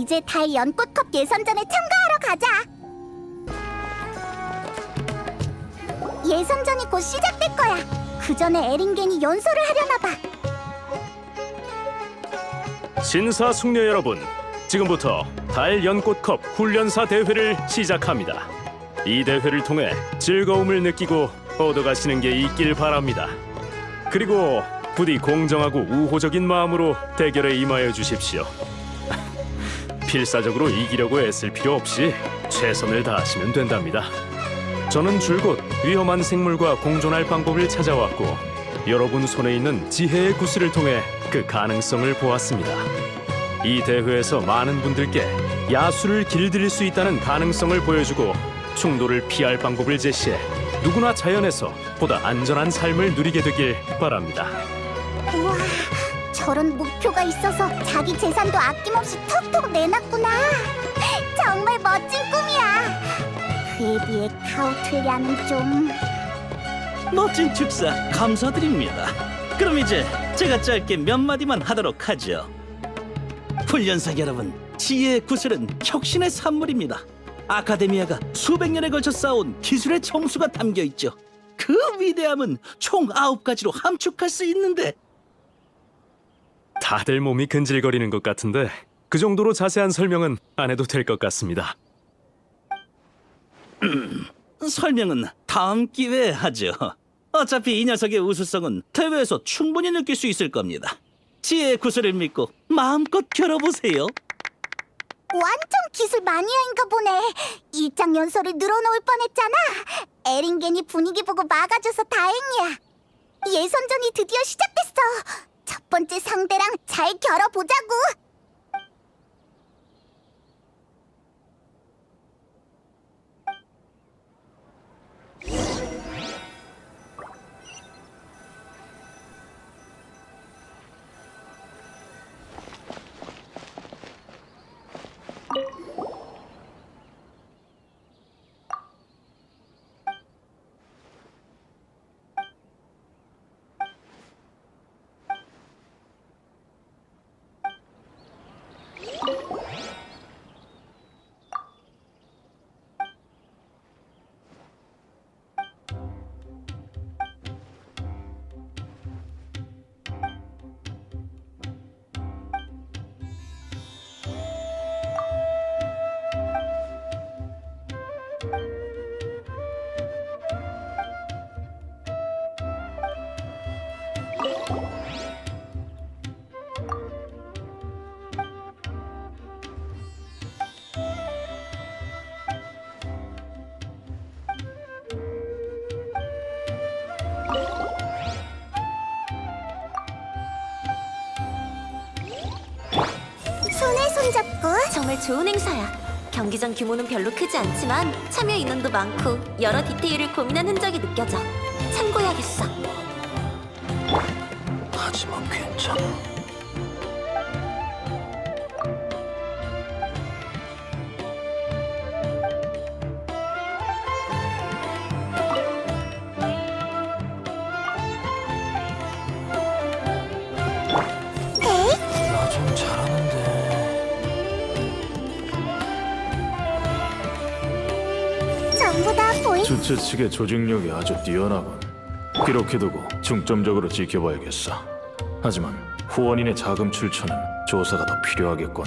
이제 달 연꽃컵 예선전에 참가하러 가자. 예선전이 곧 시작될 거야. 그 전에 에린겐이 연설을 하려나 봐. 신사 숙녀 여러분, 지금부터 달 연꽃컵 훈련사 대회를 시작합니다. 이 대회를 통해 즐거움을 느끼고 얻어가시는 게 있길 바랍니다. 그리고 부디 공정하고 우호적인 마음으로 대결에 임하여 주십시오. 필사적으로 이기려고 애쓸 필요 없이 최선을 다하시면 된답니다. 저는 줄곧 위험한 생물과 공존할 방법을 찾아왔고 여러분 손에 있는 지혜의 구슬을 통해 그 가능성을 보았습니다. 이 대회에서 많은 분들께 야수를 길들일 수 있다는 가능성을 보여주고 충돌을 피할 방법을 제시해 누구나 자연에서 보다 안전한 삶을 누리게 되길 바랍니다. 우와, 저런 목표가 있어서 자기 재산도 아낌없이 턱턱 내놨구나. 정말 멋진 꿈이야. 그에 비해 카우트리아는 좀... 멋진 축사 감사드립니다. 그럼 이제 제가 짧게 몇 마디만 하도록 하죠. 훈련사 여러분, 지혜의 구슬은 혁신의 산물입니다. 아카데미아가 수백 년에 걸쳐 쌓아온 기술의 정수가 담겨 있죠. 그 위대함은 총 아홉 가지로 함축할 수 있는데 다들 몸이 근질거리는 것 같은데 그 정도로 자세한 설명은 안 해도 될 것 같습니다. 설명은 다음 기회에 하죠. 어차피 이 녀석의 우수성은 대회에서 충분히 느낄 수 있을 겁니다. 지혜의 구슬을 믿고 마음껏 겨뤄보세요. 완전 기술 마니아인가 보네. 일장 연설을 늘어놓을 뻔했잖아. 에린겐이 분위기 보고 막아줘서 다행이야. 예선전이 드디어 시작됐어. 첫 번째 상대랑 잘 겨뤄보자고. 손에 손잡고 정말 좋은 행사야. 경기장 규모는 별로 크지 않지만 참여 인원도 많고 여러 디테일을 고민한 흔적이 느껴져. 참고해야겠어. 하지만 괜찮아. 주최 측의 조직력이 아주 뛰어나군. 기록해두고 중점적으로 지켜봐야겠어. 하지만 후원인의 자금 출처는 조사가 더 필요하겠군.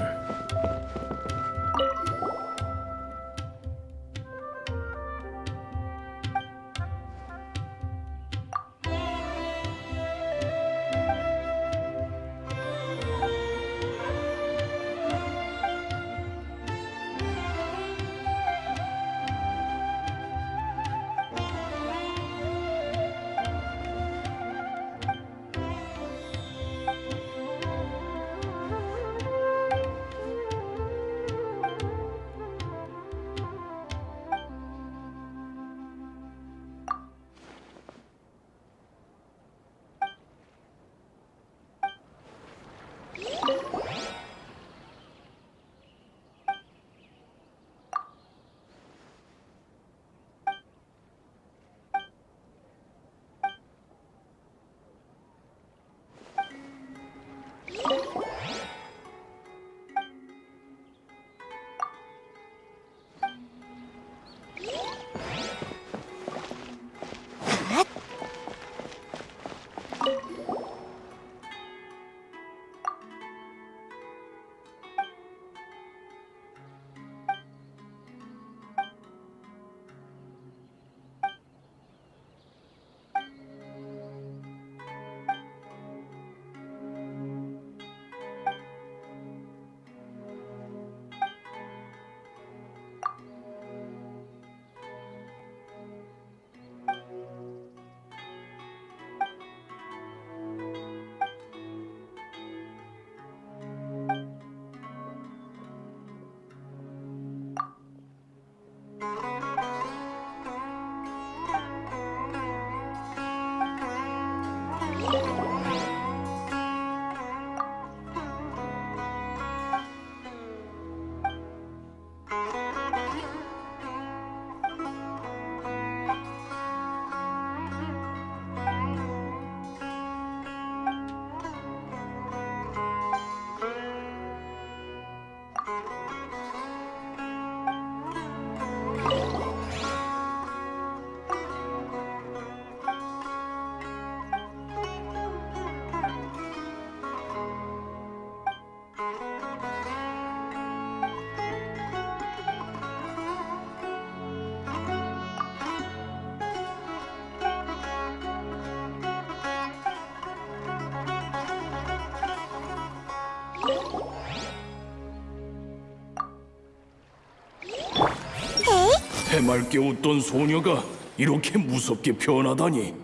해맑게 웃던 소녀가 이렇게 무섭게 변하다니.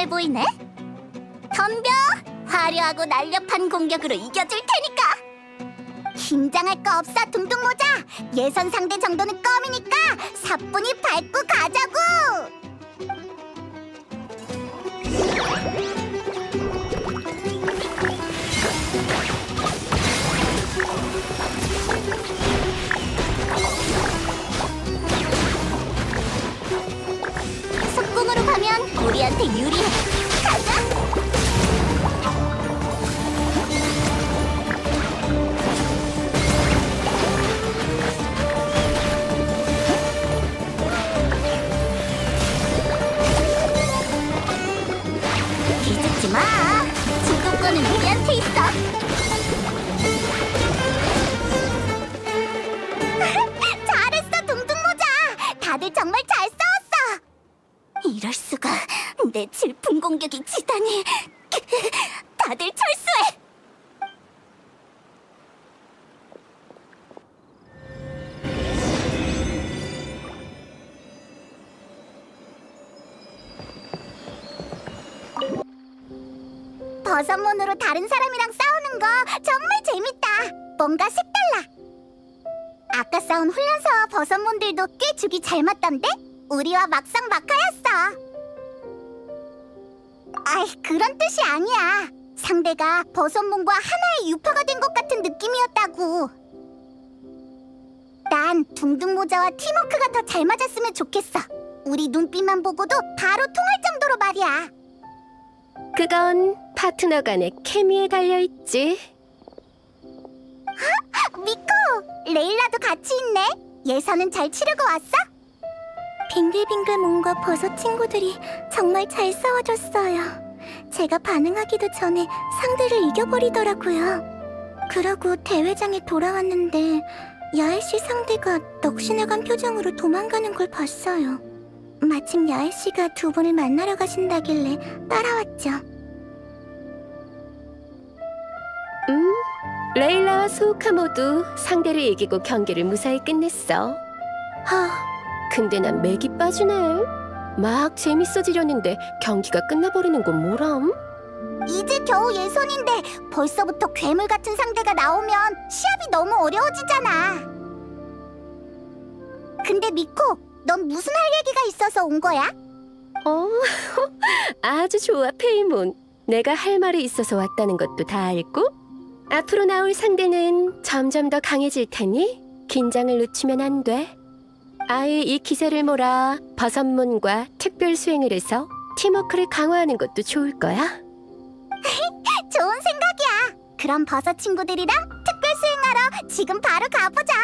평범해 보이네. 덤벼! 화려하고 날렵한 공격으로 이겨줄 테니까. 긴장할 거 없어, 둥둥모자. 예선 상대 정도는 껌이니까 사뿐히 밟고 가자고. 우리한테 유리해. 내 질풍 공격이 지다니. 다들 철수해. 버섯문으로 다른 사람이랑 싸우는 거 정말 재밌다. 뭔가 색달라. 아까 싸운 훈련소 버섯문들도 꽤 죽이 잘 맞던데? 우리와 막상 막하였어. 아이, 그런 뜻이 아니야. 상대가 버섯문과 하나의 유파가 된 것 같은 느낌이었다고. 난 둥둥 모자와 팀워크가 더 잘 맞았으면 좋겠어. 우리 눈빛만 보고도 바로 통할 정도로 말이야. 그건 파트너 간의 케미에 달려있지. 미코, 레일라도 같이 있네. 예선은 잘 치르고 왔어? 빙글빙글 몸과 버섯 친구들이 정말 잘 싸워줬어요. 제가 반응하기도 전에 상대를 이겨버리더라고요. 그러고 대회장에 돌아왔는데 야엘 씨 상대가 넋이나간 표정으로 도망가는 걸 봤어요. 마침 야엘 씨가 두 분을 만나러 가신다길래 따라왔죠. 음, 레일라와 소우카 모두 상대를 이기고 경기를 무사히 끝냈어. 하, 근데 난 맥이 빠지네. 막 재밌어지려는데 경기가 끝나버리는 건 뭐람? 이제 겨우 예선인데 벌써부터 괴물 같은 상대가 나오면 시합이 너무 어려워지잖아. 근데 미코, 넌 무슨 할 얘기가 있어서 온 거야? 어, 아주 좋아, 페이몬. 내가 할 말이 있어서 왔다는 것도 다 알고? 앞으로 나올 상대는 점점 더 강해질 테니 긴장을 늦추면 안 돼. 아예 이 기세를 몰아 버섯문과 특별 수행을 해서 팀워크를 강화하는 것도 좋을 거야. 좋은 생각이야. 그럼 버섯 친구들이랑 특별 수행하러 지금 바로 가보자.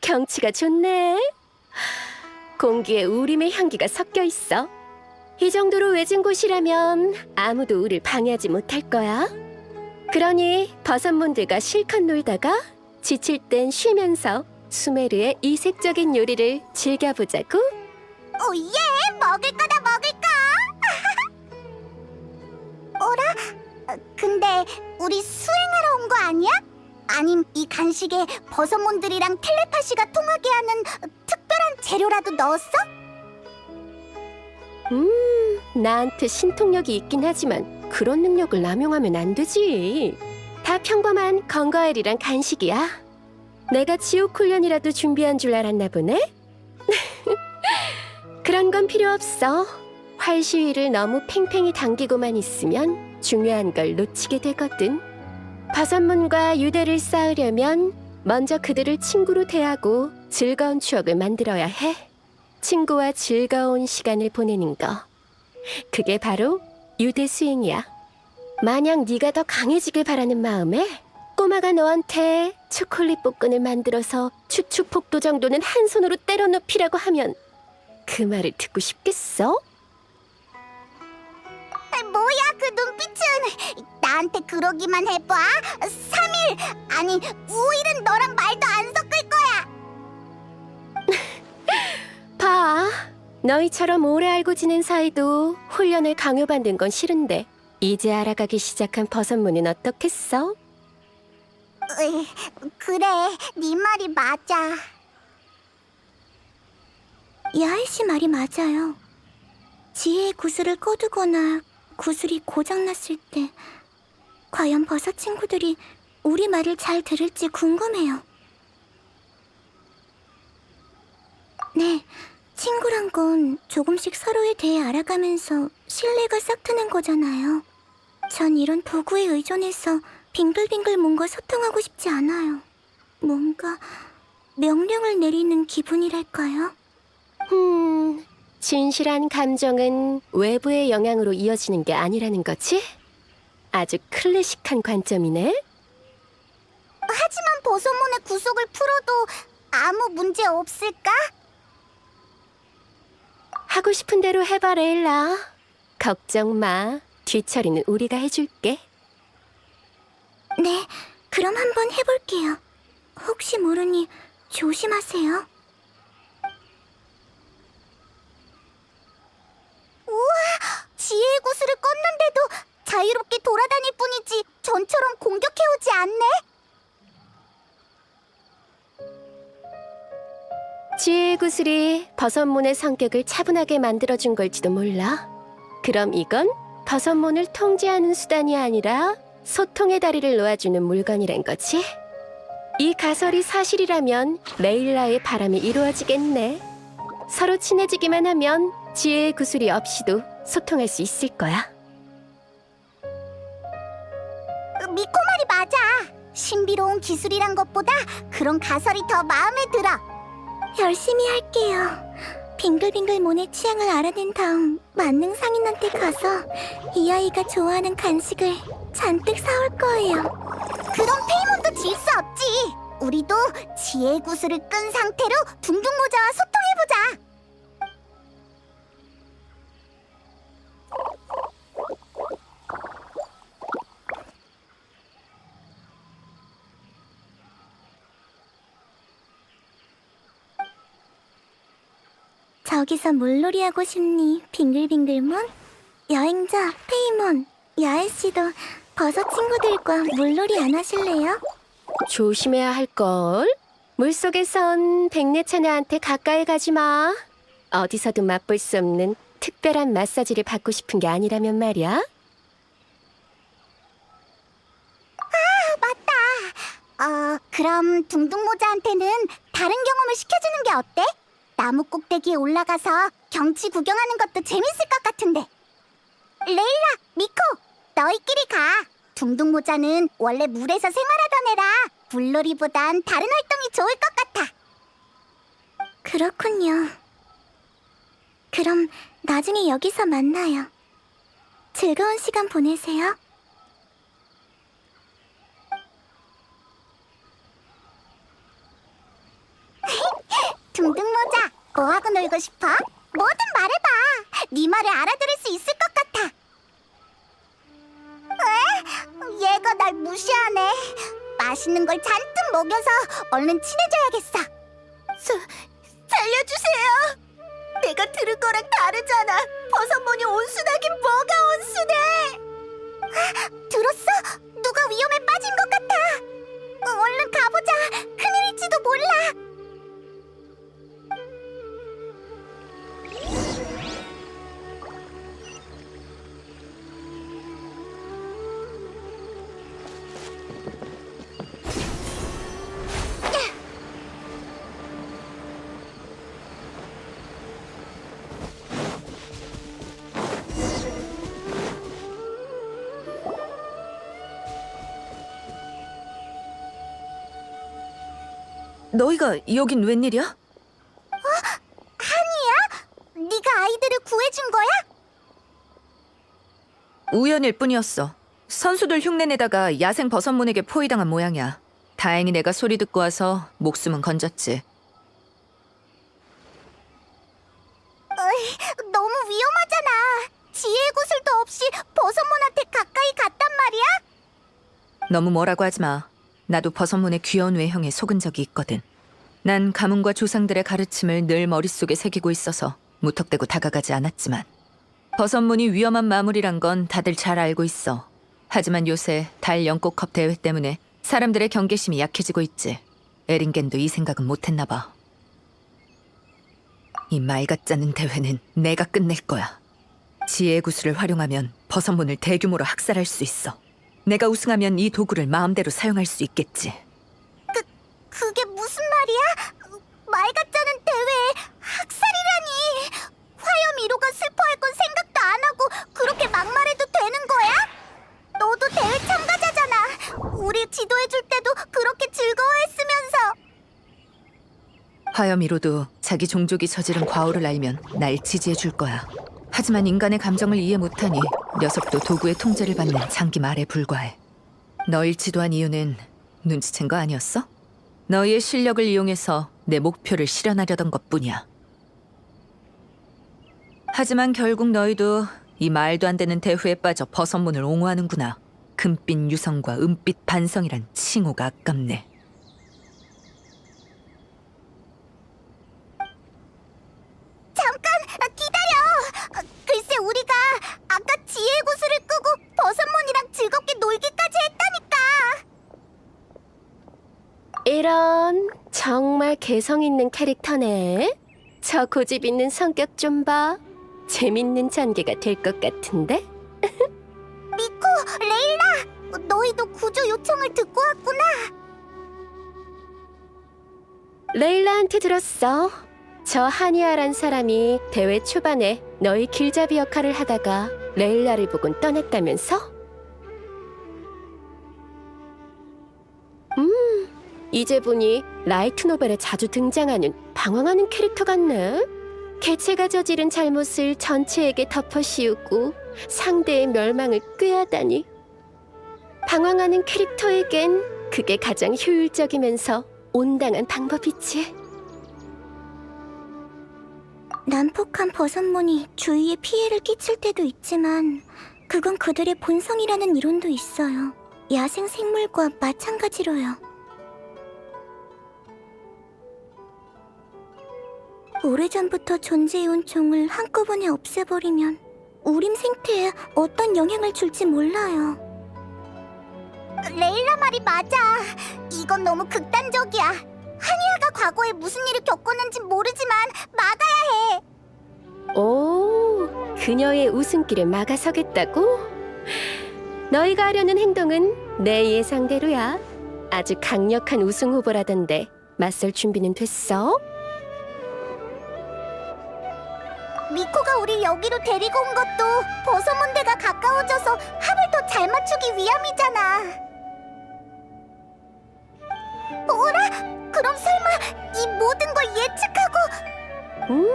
경치가 좋네. 공기에 우림의 향기가 섞여 있어. 이 정도로 외진 곳이라면 아무도 우리를 방해하지 못할 거야. 그러니 버섯몬들과 실컷 놀다가 지칠 땐 쉬면서 수메르의 이색적인 요리를 즐겨보자고. 오예, 먹을 거다 먹을 거. 어라? 어, 근데 우리 수행하러 온 거 아니야? 아님 이 간식에 버섯몬들이랑 텔레파시가 통하게 하는 재료라도 넣었어? 음, 나한테 신통력이 있긴 하지만 그런 능력을 남용하면 안 되지. 다 평범한 건거엘이랑 간식이야. 내가 지옥 훈련이라도 준비한 줄 알았나 보네. 그런 건 필요 없어. 활 시위를 너무 팽팽히 당기고만 있으면 중요한 걸 놓치게 되거든. 버섯문과 유대를 쌓으려면 먼저 그들을 친구로 대하고 즐거운 추억을 만들어야 해. 친구와 즐거운 시간을 보내는 거. 그게 바로 유대 수행이야. 만약 네가 더 강해지길 바라는 마음에 꼬마가 너한테 초콜릿 볶음을 만들어서 추추 폭도 정도는 한 손으로 때려 눕히라고 하면 그 말을 듣고 싶겠어? 아, 뭐야 그 눈빛은 나한테 그러기만 해봐 3일 아니 5일은 너랑 말도 안 섞 봐. 너희처럼 오래 알고 지낸 사이도 훈련을 강요받는 건 싫은데 이제 알아가기 시작한 버섯문은 어떻겠어? 으이, 그래 네 말이 맞아 야해씨 말이 맞아요 지혜의 구슬을 꺼두거나 구슬이 고장났을 때 과연 버섯 친구들이 우리 말을 잘 들을지 궁금해요 네 친구란 건 조금씩 서로에 대해 알아가면서 신뢰가 싹 트는 거잖아요 전 이런 도구에 의존해서 빙글빙글 뭔가 소통하고 싶지 않아요. 뭔가 명령을 내리는 기분이랄까요? 음, 진실한 감정은 외부의 영향으로 이어지는 게 아니라는 거지? 아주 클래식한 관점이네. 하지만 버섯문의 구속을 풀어도 아무 문제 없을까? 하고 싶은 대로 해봐, 레일라. 걱정 마. 뒤처리는 우리가 해줄게. 네, 그럼 한번 해볼게요. 혹시 모르니 조심하세요. 우와, 지혜의 구슬을 껐는데도 자유롭게 돌아다닐 뿐이지 전처럼 공격해오지 않네. 구슬이 버섯문의 성격을 차분하게 만들어준 걸지도 몰라. 그럼 이건 버섯문을 통제하는 수단이 아니라 소통의 다리를 놓아주는 물건이란 거지? 이 가설이 사실이라면 레일라의 바람이 이루어지겠네. 서로 친해지기만 하면 지혜의 구슬이 없이도 소통할 수 있을 거야. 미코 말이 맞아. 신비로운 기술이란 것보다 그런 가설이 더 마음에 들어. 열심히 할게요. 빙글빙글 몬의 취향을 알아낸 다음 만능 상인한테 가서 이 아이가 좋아하는 간식을 잔뜩 사올 거예요. 그럼 페이몬도 질 수 없지. 우리도 지혜 구슬을 끈 상태로 둥둥 모자와 소통해보자. 저기서 물놀이 하고 싶니? 빙글빙글몬? 여행자 페이몬, 야애 씨도 버섯 친구들과 물놀이 안 하실래요? 조심해야 할걸. 물속에선 백내차나한테 가까이 가지 마. 어디서도 맛볼 수 없는 특별한 마사지를 받고 싶은 게 아니라면 말이야. 어, 그럼 둥둥 모자한테는 다른 경험을 시켜주는 게 어때? 나무 꼭대기에 올라가서 경치 구경하는 것도 재밌을 것 같은데. 레일라, 미코, 너희끼리 가. 둥둥 모자는 원래 물에서 생활하던 애라 물놀이보단 다른 활동이 좋을 것 같아. 그렇군요. 그럼 나중에 여기서 만나요. 즐거운 시간 보내세요. 둥둥 모자, 뭐 하고 놀고 싶어? 뭐든 말해봐. 네 말을 알아들을 수 있을 것 같아. 왜? 얘가 날 무시하네. 맛있는 걸 잔뜩 먹여서 얼른 친해져야겠어. 사, 살려주세요. 내가 들은 거랑 다르잖아. 버섯몬이 온순하긴 뭐가 온순해. 들었어? 누가 위험에 빠진 것 같아. 얼른 가보자. 큰일일지도 몰라. 너희가 여긴 웬일이야? 네가 아이들을 구해준 거야? 우연일 뿐이었어. 선수들 흉내내다가 야생 버섯문에게 포위당한 모양이야. 다행히 내가 소리 듣고 와서 목숨은 건졌지. 너무 위험하잖아. 지혜의 구슬도 없이 버섯문한테 가까이 갔단 말이야? 너무 뭐라고 하지 마. 나도 버섯문의 귀여운 외형에 속은 적이 있거든. 난 가문과 조상들의 가르침을 늘 머릿속에 새기고 있어서 무턱대고 다가가지 않았지만 버섯문이 위험한 마무리란 건 다들 잘 알고 있어. 하지만 요새 달 연꽃컵 대회 때문에 사람들의 경계심이 약해지고 있지. 에린겐도 이 생각은 못했나 봐. 이 말 같자는 대회는 내가 끝낼 거야. 지혜의 구슬을 활용하면 버섯문을 대규모로 학살할 수 있어. 내가 우승하면 이 도구를 마음대로 사용할 수 있겠지. 그게 무슨 말이야? 말 같자는 대회에 학살이라니. 화염 1호가 슬퍼할 건 생각도 안 하고 그렇게 막말해도 되는 거야? 너도 대회 참가자잖아. 우리 지도해줄 때도 그렇게 즐거워했으면서. 화염이로도 자기 종족이 저지른 과오를 알면 날 지지해 줄 거야. 하지만 인간의 감정을 이해 못하니 녀석도 도구의 통제를 받는 장기 말에 불과해. 너일 지도한 이유는 눈치챈 거 아니었어? 너희의 실력을 이용해서 내 목표를 실현하려던 것뿐이야. 하지만 결국 너희도 이 말도 안 되는 대회에 빠져 버섯문을 옹호하는구나. 금빛 유성과 은빛 반성이란 칭호가 아깝네. 개성 있는 캐릭터네. 저 고집 있는 성격 좀 봐. 재밌는 전개가 될 것 같은데? 미코, 레일라, 너희도 구조 요청을 듣고 왔구나. 레일라한테 들었어. 저 하니아란 사람이 대회 초반에 너희 길잡이 역할을 하다가 레일라를 보곤 떠났다면서? 이제 보니 라이트 노벨에 자주 등장하는 방황하는 캐릭터 같네. 개체가 저지른 잘못을 전체에게 덮어씌우고 상대의 멸망을 꾀하다니. 방황하는 캐릭터에겐 그게 가장 효율적이면서 온당한 방법이지. 난폭한 버섯문이 주위에 피해를 끼칠 때도 있지만 그건 그들의 본성이라는 이론도 있어요. 야생 생물과 마찬가지로요. 오래전부터 존재해온 종을 한꺼번에 없애버리면 우림 생태에 어떤 영향을 줄지 몰라요. 레일라 말이 맞아. 이건 너무 극단적이야. 하니아가 과거에 무슨 일을 겪었는지 모르지만 막아야 해. 오, 그녀의 웃음길을 막아서겠다고? 너희가 하려는 행동은 내 예상대로야. 아주 강력한 우승 후보라던데 맞설 준비는 됐어? 미코가 우리 여기로 데리고 온 것도 버섯문대가 가까워져서 합을 더 잘 맞추기 위함이잖아. 뭐라? 그럼 설마 이 모든 걸 예측하고 음,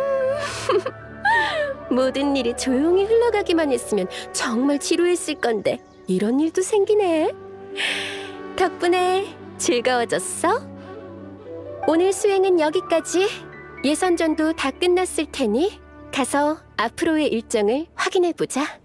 모든 일이 조용히 흘러가기만 했으면 정말 지루했을 건데 이런 일도 생기네. 덕분에 즐거워졌어? 오늘 수행은 여기까지. 예선전도 다 끝났을 테니 가서 앞으로의 일정을 확인해 보자.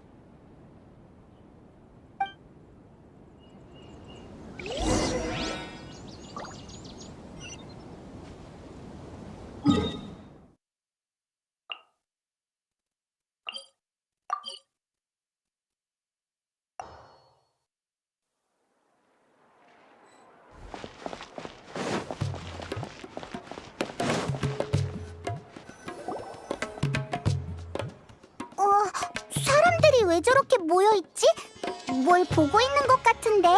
모여 있지? 뭘 보고 있는 것 같은데.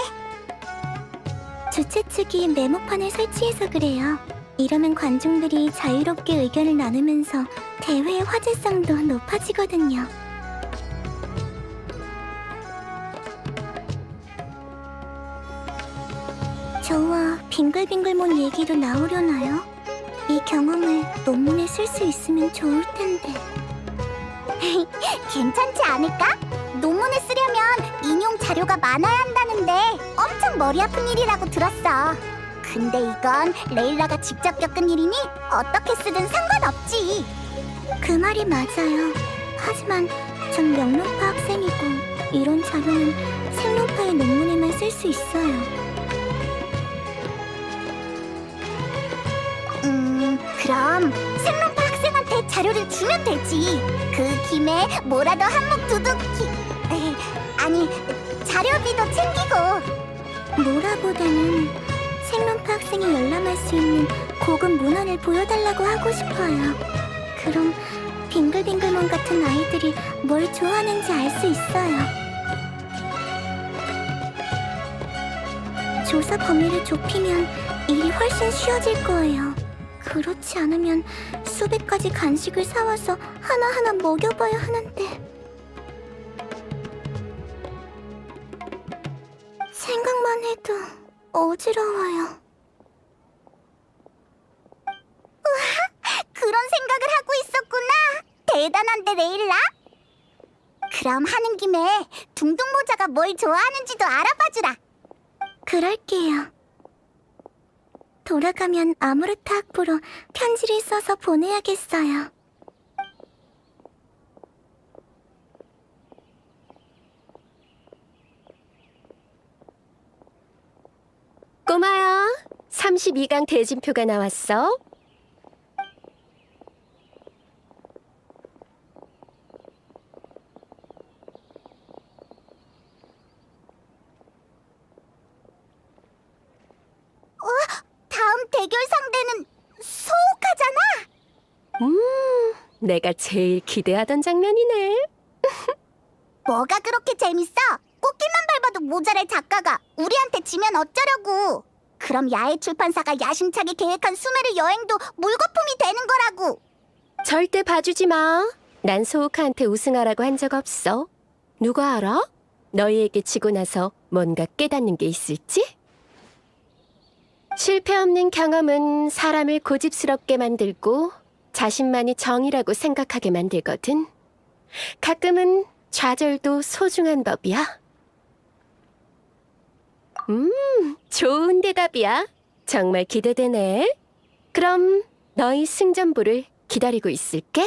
주최 측이 메모판을 설치해서 그래요. 이러면 관중들이 자유롭게 의견을 나누면서 대회의 화제성도 높아지거든요. 저와 빙글빙글 몬 얘기도 나오려나요? 이 경험을 논문에 쓸 수 있으면 좋을 텐데. 괜찮지 않을까? 논문에 쓰려면 인용 자료가 많아야 한다는데 엄청 머리 아픈 일이라고 들었어. 근데 이건 레일라가 직접 겪은 일이니 어떻게 쓰든 상관없지. 그 말이 맞아요. 하지만 전 명론파 학생이고 이런 자료는 생론파의 논문에만 쓸 수 있어요. 음, 그럼 생론파 학생한테 자료를 주면 되지. 그 김에 뭐라도 한몫 두둑히. 아니, 자료비도 챙기고. 뭐라보다는 생론파 학생이 열람할 수 있는 고급 문헌을 보여달라고 하고 싶어요. 그럼 빙글빙글몬 같은 아이들이 뭘 좋아하는지 알 수 있어요. 조사 범위를 좁히면 일이 훨씬 쉬워질 거예요. 그렇지 않으면 수백 가지 간식을 사와서 하나하나 먹여봐야 하는데. 해도 어지러워요. 그런 생각을 하고 있었구나. 대단한데 레일라. 그럼 하는 김에 둥둥 모자가 뭘 좋아하는지도 알아봐주라. 그럴게요. 돌아가면 아무르타 학부로 편지를 써서 보내야겠어요. 꼬마야, 32강 대진표가 나왔어. 다음 대결 상대는 소옥하잖아. 음, 내가 제일 기대하던 장면이네. 뭐가 그렇게 재밌어? 모자랄 작가가 우리한테 지면 어쩌려고? 그럼 야외 출판사가 야심차게 계획한 수메르 여행도 물거품이 되는 거라고. 절대 봐주지 마. 난 소우카한테 우승하라고 한 적 없어. 누가 알아? 너희에게 지고 나서 뭔가 깨닫는 게 있을지? 실패 없는 경험은 사람을 고집스럽게 만들고 자신만이 정이라고 생각하게 만들거든. 가끔은 좌절도 소중한 법이야. 음, 좋은 대답이야. 정말 기대되네. 그럼 너희 승전부를 기다리고 있을게.